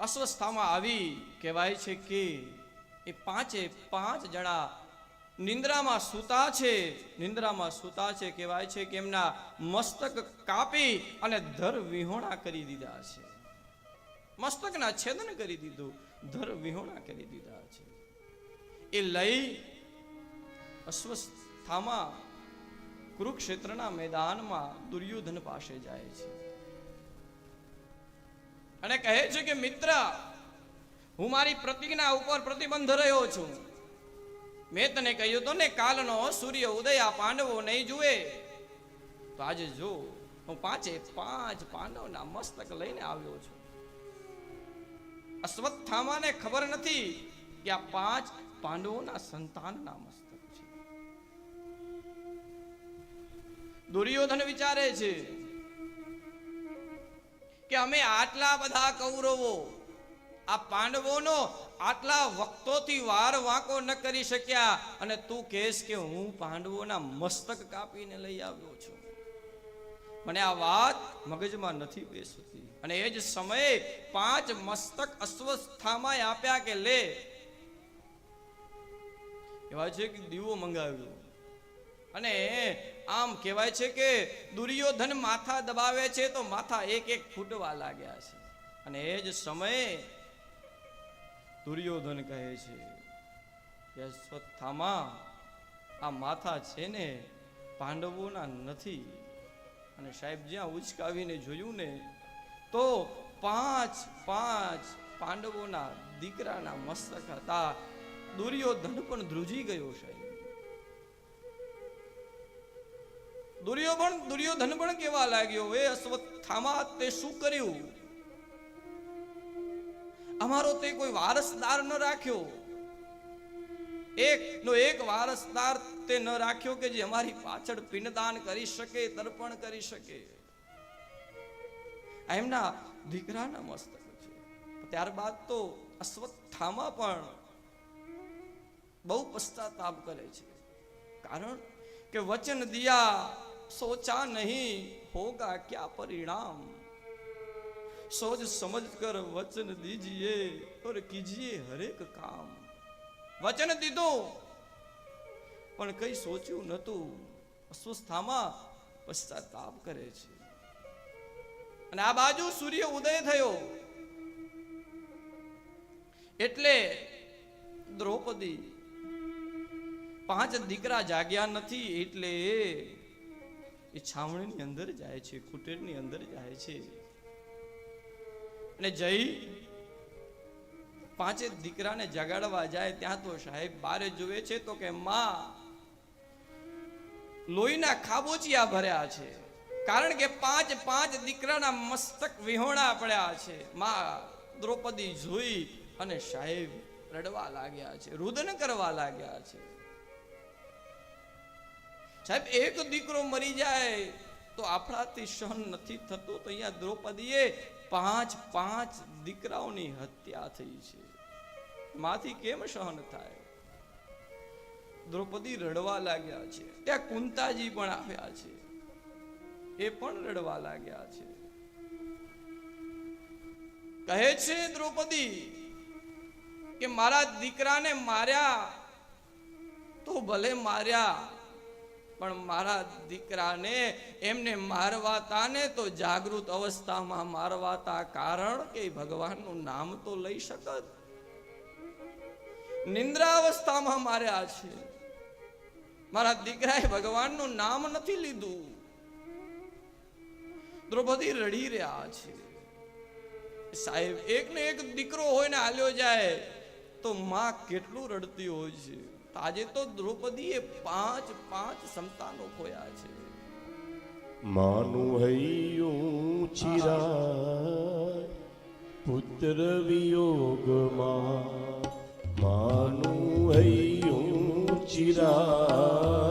અસ્વસ્થામાં આવી કહેવાય છે કે એ પાંચે પાંચ જણા નિંદ્રામાં સૂતા છે. નિંદ્રામાં સૂતા છે કહેવાય છે કે એમના મસ્તક કાપી અને ધર વિહોણા કરી દીધા છે. મસ્તકના છેદન કરી દીધું, ધર વિહોણા કરી દીધા છે. એ લઈ અસ્વસ્થામાં કુરુક્ષેત્રના મેદાનમાં દુર્યોધન પાસે જાય છે. અને કહે છે કે, મિત્ર, હું મારી પ્રતિજ્ઞા ઉપર પ્રતિબંધ રહ્યો છું. મેં તને કહ્યું તો ને, કાલનો સૂર્ય ઉદય આ પાંડવો નહીં જુએ. તો આજે જો, હું પાંચે પાંચ પાંડવના મસ્તક લઈને આવ્યો છું. અશ્વત્થામાને ખબર નથી કે આ પાંચ પાંડવોના સંતાનના મસ્તક છે. દુર્યોધન વિચારે છે કે અમે આટલા બધા કૌરવો, આ પાંડવોનો આટલા વખતોથી વાર વાંકો ન કરી શક્યા. અને તું કહેશ કે હું પાંડવોના મસ્તક કાપીને લઈ આવ્યો છું. મને આ વાત મગજમાં નથી બેસતી. અને એ જ સમયે પાંચ મસ્તક અસ્વસ્થામાં આપ્યા કે લે. એવા છે કે દીવો મંગાવ્યો. અને આમ કહેવાય છે કે દુર્યોધન માથા દબાવે છે તો માથા એક એક ફૂટવા લાગ્યા છે. અને એ જ સમયે દુર્યોધન કહે છે કે અશ્વત્થામા આ માથા છે ને પાંડવોના નથી. અને સાહેબ જ્યાં ઉચકાવીને જોયું ને, તો પાંચ પાંચ પાંડવોના દીકરાના મસ્તક હતા. દુર્યોધન પણ ધ્રુજી ગયો સાહેબ. દુર્યોધન દુર્યોધન પણ કેવા લાગ્યો? એ અશ્વત્થામા તે શું કર્યું? અમારો તે કોઈ વારસદાર ન રાખ્યો. એક, નો એક વારસદાર તે ન રાખ્યો કે જે અમારી પાછળ પિંડદાન કરી શકે, તર્પણ કરી શકે? એમના દીકરાના મસ્તક છે. ત્યારબાદ તો અશ્વત્થામા પણ બહુ પશ્ચાતાપ કરે છે. કારણ કે વચન દિયા સોચા નહીં હોગા ક્યા પરિણામ सोच समझ कर वचन दीजिए और कीजिए हरेक काम વચન દીધું પણ કઈ સોચ્યું નતું અસ્વસ્થામાં પશ્ચાતાપ કરે છે અને આ બાજુ સૂર્ય ઉદય થયો એટલે દ્રૌપદી પાંચ દીકરા જાગ્યા નથી એટલે એ છાવણીની અંદર જાય છે, કુટેરની અંદર જાય છે. અને જઈ પાંચે દીકરાને જગાડવા જાય ત્યાં તો સાહેબ બારે જુએ છે તો કે, માં, લોહીના ખાબોચિયા ભર્યા છે. કારણ કે પાંચ પાંચ દીકરાના મસ્તક વિહોણા પડ્યા છે. માં, દ્રૌપદી જોઈ અને સાહેબ રડવા લાગ્યા છે, રુદન કરવા લાગ્યા છે. સાહેબ, એક દીકરો મરી જાય તો આપણાથી સહન નથી થતું તો અહીંયા દ્રૌપદીએ પાંચ પાંચ દીકરાઓની હત્યા થઈ છે. માથી કેમ સહન થાય? દ્રૌપદી રડવા લાગ્યા છે. ત્યાં કુંતાજી પણ આવ્યા છે. એ પણ રડવા લાગ્યા છે. કહે છે દ્રૌપદી કે મારા દીકરાને માર્યા તો ભલે માર્યા પણ મારા દીકરાને એમને મારવાતા ને તો જાગૃત અવસ્થામાં મારવાતા કારણ કે ભગવાનનું નામ તો લઈ શકત. નિંદ્રા અવસ્થામાં માર્યા છે. મારા દીકરાએ ભગવાનનું નામ નથી લીધું. દ્રૌપદી રડી રહ્યા છે. સાહેબ એક ને એક દીકરો હોય ને હાલ્યો જાય, તો માં કેટલું રડતી હોય છે? આજે તો દ્રૌપદીએ પાંચ પાંચ સંતાનો ખોયા છે. માનું હૈયું ચિરાય પુત્ર વિયોગમાં. માનું હૈયું ચિરાય